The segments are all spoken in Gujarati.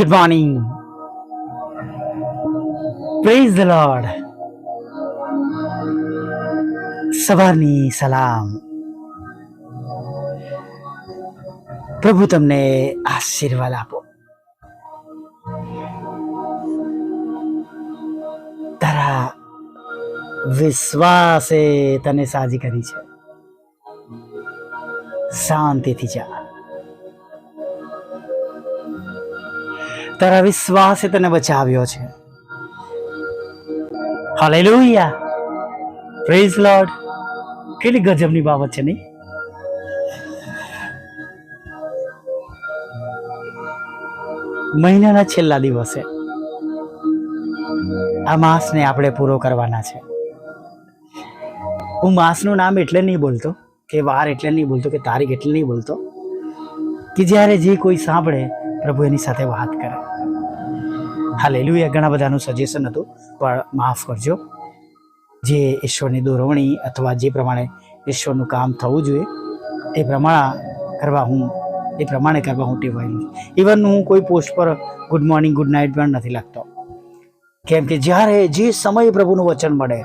Good morning. Praise the Lord. સવારની સલામ પ્રભુ તમને આશીર્વાદ આપો તારા વિશ્વાસે તને સાજી કરી છે શાંતિથી જા તારા વિશ્વાસે તને બચાવ્યો છે. હાલેલુયા પ્રેઝ લોર્ડ કેટલી ગજબની બાબત છે નહીં? મહિનાના છેલ્લા દિવસે આ માસને આપણે પૂરો કરવાના છે. હું માસનું નામ એટલે નહીં બોલતો, કે વાર એટલે નહીં બોલતો, કે તારીખ એટલે નહીં બોલતો, કે જ્યારે જે કોઈ સાંભળે પ્રભુ એની સાથે વાત કરે. હા લેલું એ ઘણા બધાનું સજેશન હતું, પણ માફ કરજો. જે ઈશ્વરની દોરવણી અથવા જે પ્રમાણે ઈશ્વરનું કામ થવું જોઈએ, એ પ્રમાણે કરવા હું, એ પ્રમાણે કરવા હું ટેવાયેલું ઇવન હું કોઈ પોસ્ટ પર ગુડ મોર્નિંગ ગુડ નાઇટ પણ નથી લખતો કેમ કે જ્યારે જે સમયે પ્રભુનું વચન મળે,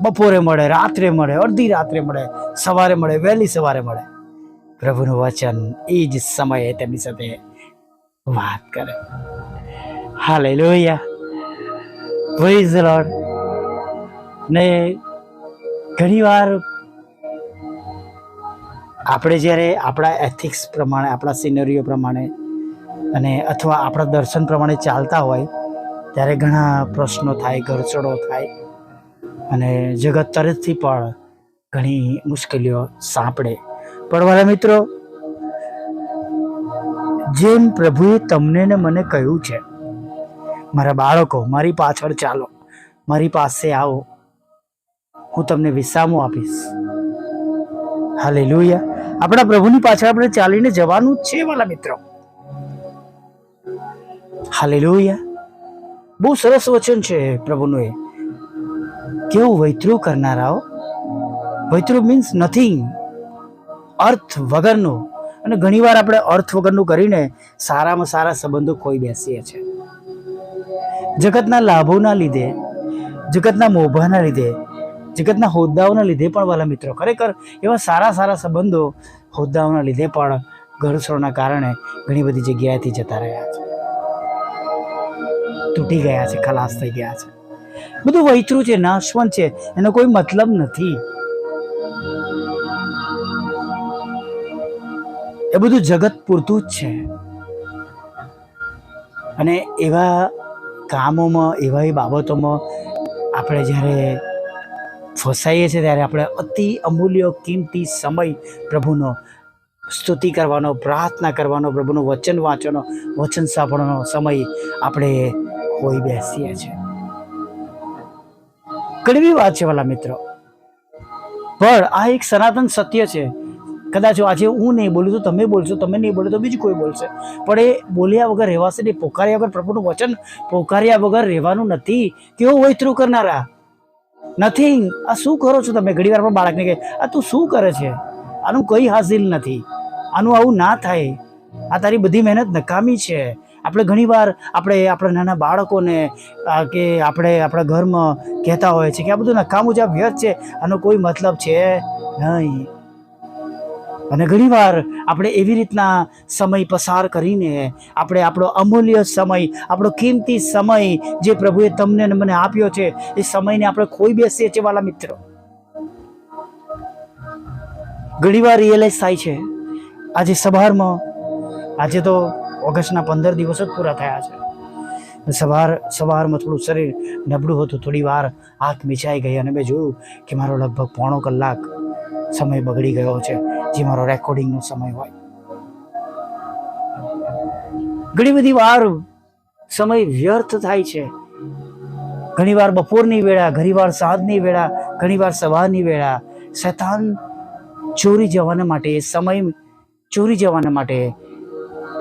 બપોરે મળે, રાત્રે મળે, અડધી રાત્રે મળે, સવારે મળે, વહેલી સવારે મળે, પ્રભુનું વચન એ જ સમયે તેમની સાથે વાત કરે. હાલેલુયા. પ્રેઝ લોર્ડ ને ઘણીવાર આપણે જ્યારે આપણા એથિક્સ પ્રમાણે, આપણા સિનરીઓ પ્રમાણે અને અથવા આપણા દર્શન પ્રમાણે ચાલતા હોય, ત્યારે ઘણા પ્રશ્નો થાય ઘરચડો થાય અને જગત તરફથી પણ ઘણી મુશ્કેલીઓ સાંપડે. પણ મારા મિત્રો જેમ પ્રભુએ તમને ને મને કહ્યું છે. મારા બાળકો, મારી પાછળ ચાલો. મારી પાસે આવો. હું તમને વિસામો આપીશ. હાલે આપણા પ્રભુની પાછળ આપણે ચાલીને જવાનું જ છે, વાલા મિત્રો. હાલે બહુ સરસ વચન છે પ્રભુનું એ. કેવું વૈતરું કરનારાઓ. વૈતરું મીન્સ નથિંગ અર્થ વગરનું. અને ઘણીવાર આપણે અર્થ વગરનું કરીને સારામાં સારા સંબંધો ખોઈ બેસીએ છીએ. જગતના લાભોના લીધે, જગતના મોભાના લીધે, જગતના હોદ્દાઓના લીધે પણ વાલા મિત્રો, ખરેખર એવા સારા સારા સંબંધો હોદ્દાઓના લીધે પણ ઘરસોના કારણે ઘણી બધી જગ્યાએથી જતા રહ્યા છે. તૂટી ગયા છે, ખલાસ થઈ ગયા છે. બધું વૈતરું છે, નાશવંત છે, એનો કોઈ મતલબ નથી. એ બધું જગત પૂરતું જ છે. અને એવા કામોમાં, એવા એ બાબતોમાં આપણે જ્યારે ફસાઈએ છીએ ત્યારે આપણે અતિ અમૂલ્ય કિંમતી સમય પ્રભુનો સ્તુતિ કરવાનો, પ્રાર્થના કરવાનો, પ્રભુનું વચન વાંચવાનો, વચન સાંભળવાનો સમય આપણે હોઈ બેસીએ છીએ. કડવી વાત છે વાલા મિત્રો. પણ આ એક સનાતન સત્ય છે. કદાચ આજે હું નહીં બોલું તો તમે બોલશો, તમે નહીં બોલો તો બીજું કોઈ બોલશે. પણ એ બોલ્યા વગર રહેવાશે નહીં, પોકાર્યા વગર પ્રભુનું વચન, પોકાર્યા વગર રહેવાનું નથી. કેવું થ્રુ કરનારા? નથિંગ આ શું કરો છો તમે? ઘણી વાર પણ બાળકને કહે, આ તું શું કરે છે? આનું કંઈ હાસિલ નથી. આનું આવું ના થાય. આ તારી બધી મહેનત નકામી છે. આપણે ઘણીવાર આપણે આપણા નાના બાળકોને કે આપણે આપણા ઘરમાં કહેતા હોય છે કે આ બધું નકામું છે, આ વ્યર્થ છે. આનો કોઈ મતલબ છે નહીં. અને ઘણીવાર આપણે એવી રીતના સમય પસાર કરીને આપણે આપણો અમૂલ્ય સમય, આપણો કિંમતી સમય જે પ્રભુએ તમને અને મને આપ્યો છે, એ સમયને આપણે ખોઈ બેસીએ છીએ વાલા મિત્રો. ઘણીવાર રિયલાઇઝ થાય છે, આજે સવારમાં, આજે તો ઓગસ્ટના પંદર દિવસ જ પૂરા થયા છે. સવાર, સવારમાં થોડું શરીર નબળું હતું, થોડી વાર આંખ મિચાઈ ગઈ અને મેં જોયું કે મારો લગભગ પોણો કલાક સમય બગડી ગયો છે. જે મારો રેકોર્ડિંગનો સમય હોય. ઘણી બધી વાર સમય વ્યર્થ થાય છે. ઘણીવાર બપોરની વેળા ઘણીવાર સાંજની વેળા ઘણીવાર સવારની વેળા શૈતાન ચોરી જવાના માટે, સમય ચોરી જવાના માટે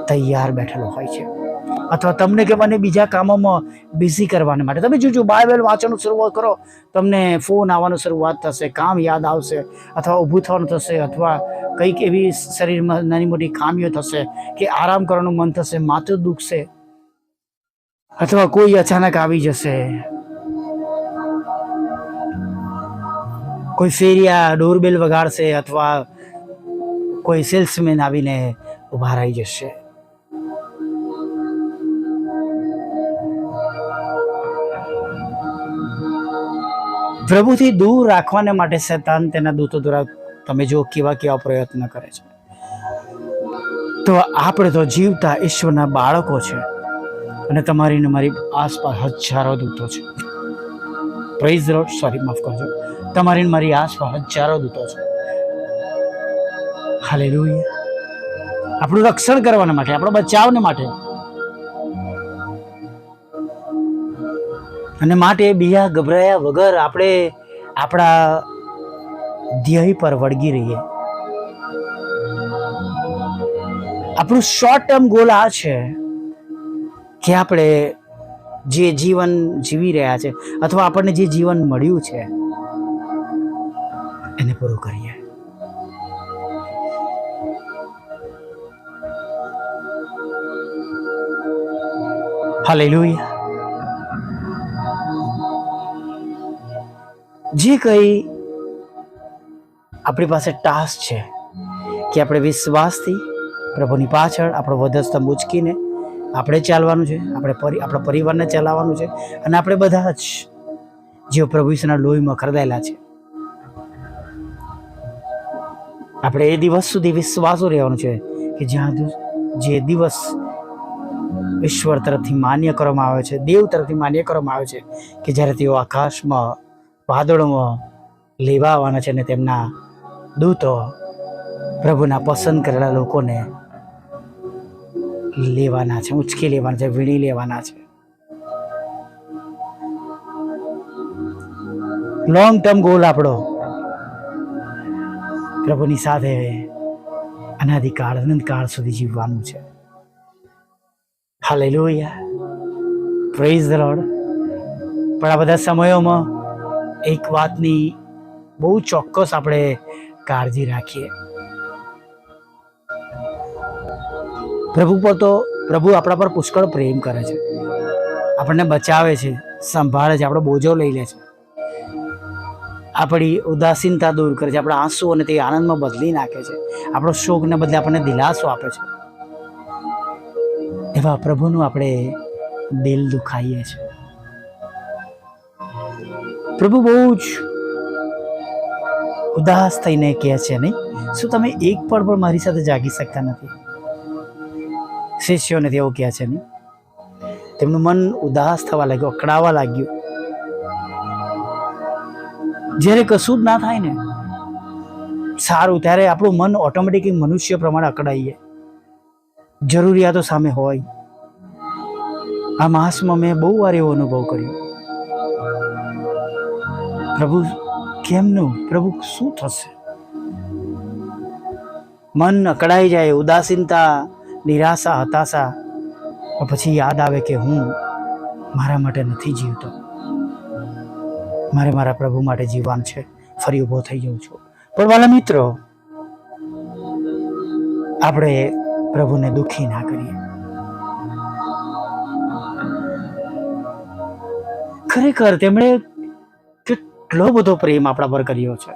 તૈયાર બેઠેલો હોય છે. અથવા તમને કે મને બીજા કામોમાં બિઝી કરવાને માટે. તમે જોજો બાઇબલ વાંચવાનું શરૂઆત કરો, તમને ફોન આવવાનું શરૂઆત થશે, કામ યાદ આવશે, અથવા ઊભું થવાનું થશે, અથવા કંઈક એવી શરીરમાં નાની મોટી ખામીઓ થશે કે આરામ કરવાનું મન થશે, માથું દુખશે અથવા કોઈ અચાનક આવી જશે. કોઈ ફેરિયા ડોરબેલ વગાડશે અથવા કોઈ સેલ્સમેન આવીને ઊભા રહી જશે. પ્રભુથી દૂર રાખવાને માટે શૈતાન તેના દૂતો દ્વારા તમે જો કેવા કેવા પ્રયત્ન કરે છે. તો આપણે તો જીવતા ઈશ્વરના બાળકો છે અને તમારી ને મારી આસપાસ હજારો દૂતો છે. પ્રેઝ રોડ સોરી માફ કરજો. તમારી મારી આસપાસ હજારો દૂતો છે. હાલે આપણું રક્ષણ કરવાના માટે, આપણો બચાવને માટે. અને માટે બીજા ગભરાયા વગર આપણે આપણા ધ્યેય પર વળગી રહીએ. આપણું શોર્ટ ટર્મ ગોલ આ છે કે આપણે જે જીવન જીવી રહ્યા છે અથવા આપણને જે જીવન મળ્યું છે, એને પૂરું કરીએ. હાલેલુયા જે કંઈ આપણી પાસે ટાસ્ક છે કે આપણે વિશ્વાસથી પ્રભુની પાછળ આપણો વધસ્તંભ ઉચકીને આપણે ચાલવાનું છે, આપણે પરી, આપણા પરિવારને ચલાવવાનું છે અને આપણે બધા જ જેઓ પ્રભુ ઈશ્વરના લોહીમાં ખરદાયેલા છે. આપણે એ દિવસ સુધી વિશ્વાસો રહેવાનું છે કે જ્યાં જે દિવસ ઈશ્વર તરફથી માન્ય કરવામાં આવે છે, દેવ તરફથી માન્ય કરવામાં આવે છે કે જ્યારે તેઓ આકાશમાં, વાદળોમાં લેવા આવવાના છે અને તેમના દૂતો પ્રભુના પસંદ કરેલા લોકોને લેવાના છે, ઉચકી લેવાના છે, વીણી લેવાના છે. લોંગ ટર્મ ગોલ આપણો. પ્રભુની સાથે અનાદિકાળ, અનંતકાળ સુધી જીવવાનું છે. હાલેલુયા પ્રેઝ ધ પણ આ બધા સમયોમાં એક વાતની બહુ ચોક્કસ આપણે કાળજી રાખીએ. પ્રભુ પર તો પ્રભુ આપણા પર પુષ્કળ પ્રેમ કરે છે. આપણને બચાવે છે, સંભાળે છે, આપણો બોજો લઈ લે છે. આપણી ઉદાસીનતા દૂર કરે છે, આપણા આંસુ અને તે આનંદમાં બદલી નાખે છે. આપણો શોકને બદલે આપણને દિલાસો આપે છે. એવા પ્રભુનું આપણે દિલ દુખાઈએ છીએ પ્રભુ બહુ જ ઉદાસ થઈને કહે છે નહીં? શું તમે એક પળ પણ મારી સાથે જાગી શકતા નથી? શિષ્યોને તેવું કહે છે નહીં. તેમનું મન ઉદાસ થવા લાગ્યું, અકળાવા લાગ્યું. જ્યારે કશું જ ના થાય ને, સારું, ત્યારે આપણું મન ઓટોમેટિક મનુષ્ય પ્રમાણે અકળાઈએ જરૂરિયાતો સામે હોય. આ માસમાં મેં બહુ વાર એવો અનુભવ કર્યો. પ્રભુ કેમનું? પ્રભુ, શું થશે? મન અકળાઈ જાય, ઉદાસીનતા, નિરાશા, હતાશા. પછી યાદ આવે કે હું મારા માટે નથી જીવતો. મારે મારા પ્રભુ માટે જીવવાનું છે. ફરી ઊભો થઈ જઉં છું. પણ વાલા મિત્રો, આપણે પ્રભુને દુઃખી ના કરીએ. ખરેખર તેમણે કેટલો બધો પ્રેમ આપણા પર કર્યો છે.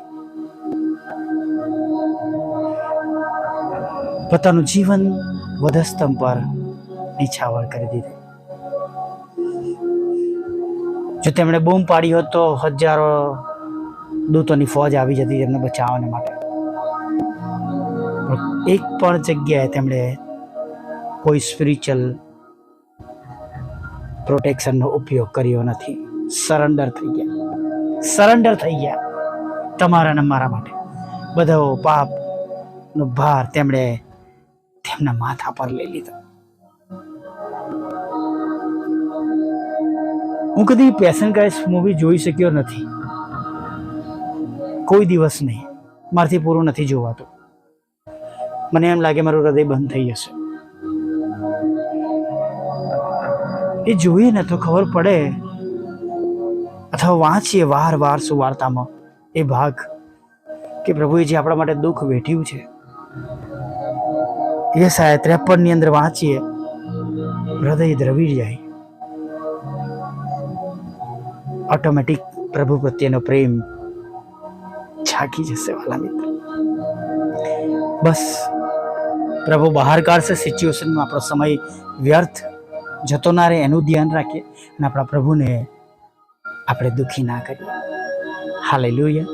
પોતાનું જીવન વધસ્તંભ પર નિછાવર કરી દીધું. જો તેમણે બૂમ પાડી હોત તો હજારો દૂતોની ફોજ આવી જતી તેમને બચાવવા માટે. એક પણ જગ્યાએ તેમણે કોઈ સ્પિરિચ્યુઅલ પ્રોટેક્શનનો ઉપયોગ કર્યો નથી. સરેન્ડર થઈ ગયા. સરેન્ડર થઈ ગયા તમારા ને મારા માટે. બધો પાપનો ભાર તેમણે તેમના માથા પર લઈ લીધો. હું કદી પેશન ગાઈસ મૂવી જોઈ શક્યો નથી. કોઈ દિવસ નહીં. મારથી પૂરું નથી જોવાતું. મને એમ લાગે મારું હૃદય બંધ થઈ જશે. એ જોઈએ ને તો ખબર પડે અથવા વાંચીએ વાર વાર સુવાર્તામાં. એ ભાગ કે પ્રભુએ જે આપણા માટે દુઃખ વેઠ્યું છે, એ સાહેબ ત્રેપનની અંદર વાંચીએ, હૃદય દ્રવી જાય. ઓટોમેટિક પ્રભુ પ્રત્યેનો પ્રેમ છાકી જશે વાલા મિત્ર. બસ, પ્રભુ બહાર કાઢશે સિચ્યુએશનમાં આપણો સમય વ્યર્થ જતો ના રહે, એનું ધ્યાન રાખીએ અને આપણા પ્રભુને આપણે દુઃખી ના કરીએ. હાલે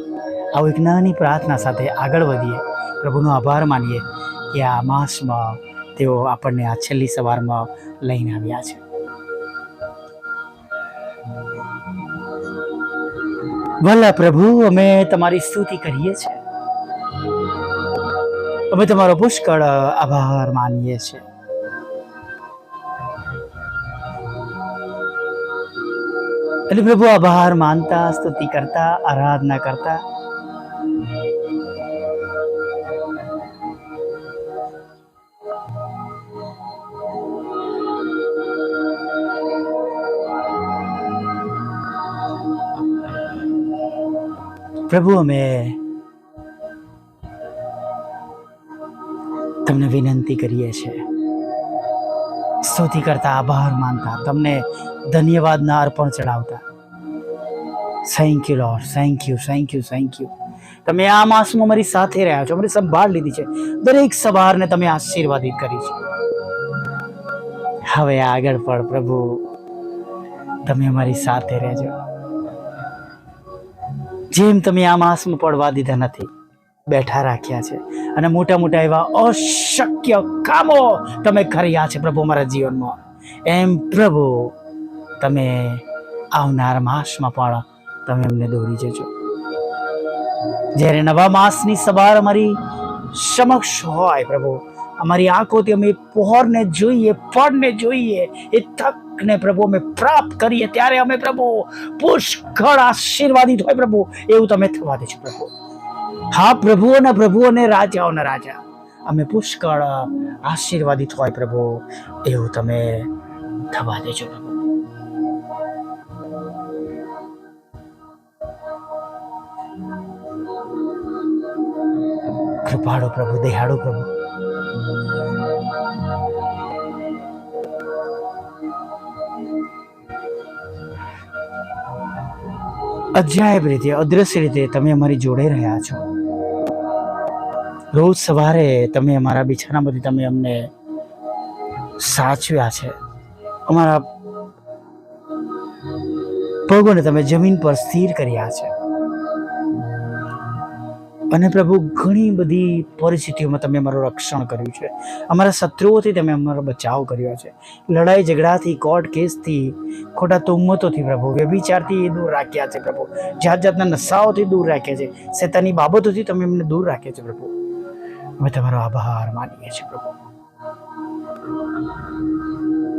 આવું એક નાની પ્રાર્થના સાથે આગળ વધીએ. પ્રભુનો આભાર માનીએ કે આ માસમાં તેઓ આપણને આ છેલ્લી સવારમાં લઈને આવ્યા છે. ભલા પ્રભુ, અમે તમારી સ્તુતિ કરીએ છીએ. અમે તમારો પુષ્કળ આભાર માનીએ છીએ. એટલે પ્રભુ આભાર માનતા સ્તુતિ કરતા આરાધના કરતા પ્રભુ અમે તમને વિનંતી કરીએ છીએ સ્તુતિ કરતા આભાર માનતા, તમને ધન્યવાદના અર્પણ ચડાવતા. Thank you lord thank you thank you thank you તમે આ માસમાં મારી સાથે રહ્યા છો, અમારી સંભાળ લીધી છે. દરેક સવારને તમે આશીર્વાદિત કરી છે. હવે આગળ પણ પ્રભુ, તમે અમારી સાથે રહેજો. જેમ તમે આ માસમાં પડવા દીધા નથી, બેઠા રાખ્યા છે. અને મોટા મોટા એવા અશક્ય કામો તમે કર્યા છે પ્રભુ મારા જીવનમાં. એમ પ્રભુ, તમે આવનાર માસમાં પણ તમે અમને દોરી જજો. જ્યારે નવા માસની સવાર અમારી સમક્ષ હોય પ્રભુ, અમારી આંખોથી અમે પહોરને જોઈએ, ફળને જોઈએ, એ તકને પ્રભુ અમે પ્રાપ્ત કરીએ ત્યારે અમે પ્રભુ પુષ્કળ આશીર્વાદિત હોય પ્રભુ, એવું તમે થવા દેજો પ્રભુ. હા પ્રભુઓના પ્રભુઓને રાજાઓના રાજા. અમે પુષ્કળ આશીર્વાદિત હોય પ્રભુ. એવું તમે થવા દેજો પ્રભુ. કૃપાળો પ્રભુ દેહાડો પ્રભુ. અજાયબ રીતે, અદ્રશ્ય રીતે તમે અમારી જોડે રહ્યા છો. રોજ સવારે તમે અમારા બિછાનામાંથી તમે અમને સાચવ્યા છે. અમારા પગોને તમે જમીન પર સ્થિર કર્યા છે. અને પ્રભુ, ઘણી બધી પરિસ્થિતિઓમાં તમે અમારું રક્ષણ કર્યું છે. અમારા શત્રુઓથી તમે અમારો બચાવ કર્યો છે. લડાઈ ઝઘડાથી, કોર્ટ કેસથી, ખોટા તુમ્મતોથી પ્રભુ, વ્યભિચારથી દૂર રાખ્યા છે પ્રભુ. જાત જાતના નશાઓથી દૂર રાખ્યા છે. શેતાની બાબતોથી તમે અમને દૂર રાખ્યા છે પ્રભુ. અમે તમારો આભાર માનીએ છીએ, પ્રભુ.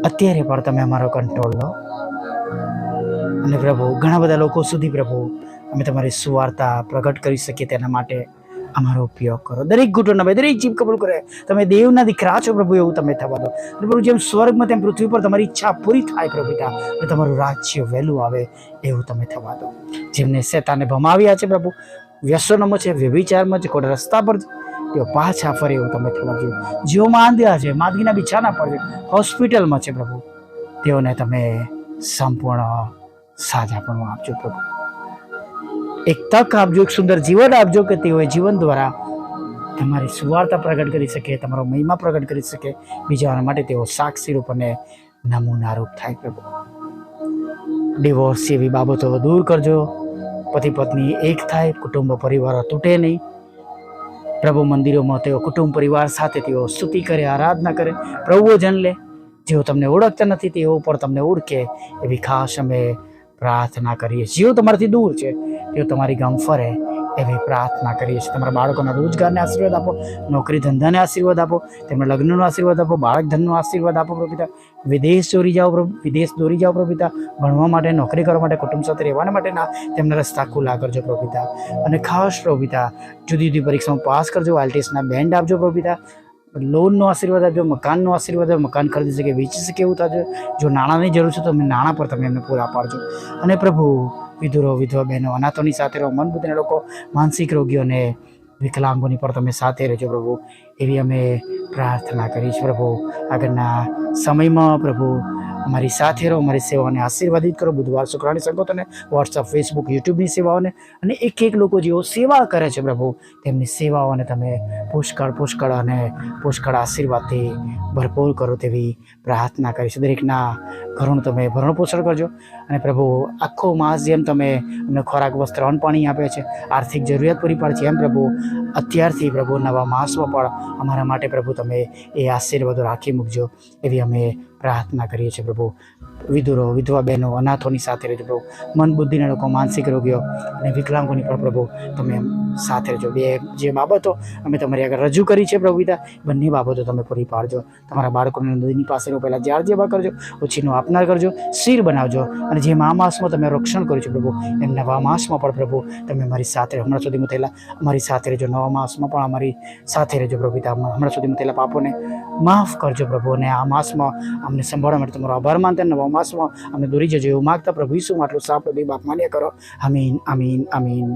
અત્યારે પણ તમે અમારો કંટ્રોલ લો. અને પ્રભુ, ઘણા બધા લોકો સુધી પ્રભુ, અમે તમારી સુવાર્તા પ્રગટ કરી શકીએ તેના માટે અમારો ઉપયોગ કરો. દરેક ઘૂંટણના દરેક જીભ કબૂલ કરે. તમે દેવના દીકરા છો પ્રભુ, એવું તમે થવા દો. પ્રભુ, જેમ સ્વર્ગમાં તેમ પૃથ્વી પર તમારી ઈચ્છા પૂરી થાય, પ્રભુ અને તમારું રાજ્ય વહેલું આવે, એવું તમે થવા દો. જેમને શેતાને ભમાવ્યા છે પ્રભુ, વ્યસનોમાં છે, વ્યભિચારમાં છે, ખોટા રસ્તા પર છે તેઓ પાછા ફરે એવું તમે થવા દો જેઓ માંદ્યા છે, માંદગીના બિછાના પર છે. હોસ્પિટલમાં છે પ્રભુ. તેઓને તમે સંપૂર્ણ સાજાપણું આપજો પ્રભુ. એક તક આપજો, એક સુંદર જીવન આપજો કે તેઓએ જીવન દ્વારા તમારી સુવાર્તા પ્રગટ કરી શકે, તમારો મહિમા પ્રગટ કરી શકે. બીજાના માટે તેઓ સાક્ષી રૂપ અને નમૂના રૂપ થાય પ્રભુ. ડિવોર્સ એવી બાબતો દૂર કરજો. પતિ પત્ની એક થાય કુટુંબ પરિવારો તૂટે નહીં. પ્રભુ મંદિરોમાં તેઓ કુટુંબ પરિવાર સાથે તેઓ સ્તુતિ કરે, આરાધના કરે પ્રભુજન લે. જેઓ તમને ઓળખતા નથી તેઓ પણ તમને ઓળખે એવી ખાસ અમે પ્રાર્થના કરીએ જેઓ તમારાથી દૂર છે, તેઓ તમારી ગામ ફરે. એવી પ્રાર્થના કરીએ છીએ. તમારા બાળકોના રોજગારને આશીર્વાદ આપો નોકરી ધંધાને આશીર્વાદ આપો, તેમના લગ્નનો આશીર્વાદ આપો બાળક ધનનો આશીર્વાદ આપો પ્રભુ વિદેશ દોરી જાઓ પ્રભુ વિદેશ દોરી જાઓ પ્રભિતા ભણવા માટે, નોકરી કરવા માટે, કુટુંબ સાથે રહેવાના માટેના તેમના રસ્તા ખુલ્લા કરજો પ્રભિતા અને ખાસ પ્રભિતા જુદી જુદી પરીક્ષામાં પાસ કરજો આલટીએસના બેન્ડ આપજો પ્રભુ લોનનો આશીર્વાદ આપજો, મકાનનો આશીર્વાદ આપજો, મકાન ખરીદી શકે, વેચી શકે એવું થશે જો નાણાંની જરૂર છે તો અમે નાણાં પર તમે એમને પૂરા પાડજો. અને પ્રભુ વિધુરો, વિધવા બહેનો, અનાથોની સાથે રહો, મન બુદ્ધિના લોકો, માનસિક રોગીઓને વિકલાંગોની પર તમે સાથે રહેજો પ્રભુ. એવી અમે પ્રાર્થના કરીશ પ્રભુ. આગળના સમયમાં પ્રભુ અમારી સાથે રહો, અમારી સેવાઓને આશીર્વાદિત કરો. બુધવાર શુક્રવારની સંગતોને વોટ્સઅપ ફેસબુક યુટ્યુબની સેવાઓને અને એક એક લોકો જેઓ સેવા કરે છે પ્રભુ, તેમની સેવાઓને તમે પુષ્કળ પુષ્કળ અને પુષ્કળ આશીર્વાદથી ભરપૂર કરો તેવી પ્રાર્થના કરીશું. દરેકના ઘરોનું તમે ભરણ પોષણ કરજો અને પ્રભુ, આખો માસ જેમ તમે અમને ખોરાક, વસ્ત્ર, અન્ન, પાણી આપે છે, આર્થિક જરૂરિયાત પૂરી પાડે છે, એમ પ્રભુ, અત્યારથી પ્રભુ નવા માસમાં પણ અમારા માટે પ્રભુ તમે એ આશીર્વાદો રાખી મૂકજો. એવી અમે પ્રાર્થના કરીએ છીએ પ્રભુ. વિધુરો, વિધવા બહેનો, અનાથોની સાથે રહેજો પ્રભુ. મન બુદ્ધિના લોકો માનસિક રોગીઓ અને વિકલાંગોની પણ પ્રભુ, તમે સાથે રહેજો. બે જે બાબતો અમે તમારી આગળ રજૂ કરી છે પ્રભુ પિતા, બંને બાબતો તમે પૂરી પાડજો. તમારા બાળકોને નદીની પાસે પહેલાં જ્યાર જેવા કરજો, ઓછીનું આપનાર કરજો, શીર બનાવજો અને જે મા માસમાં તમે રક્ષણ કર્યું છે પ્રભુ, એમ નવા માસમાં પણ પ્રભુ, તમે મારી સાથે હમણાં સુધીમાં થયેલા, અમારી સાથે રહેજો. નવા માસમાં પણ અમારી સાથે રહેજો પ્રભુ હમણાં સુધીમાં થયેલા પાપોને માફ કરજો પ્રભુ અને આ માસમાં અમને સંભાળવા માટે તમારો આભાર માનતા નવા માસમાં અમને દોરી જજો એવું માગતા પ્રભુ ઈસુમાં આટલું સાપ બાપ માન્ય કરો. અમીન અમીન અમીન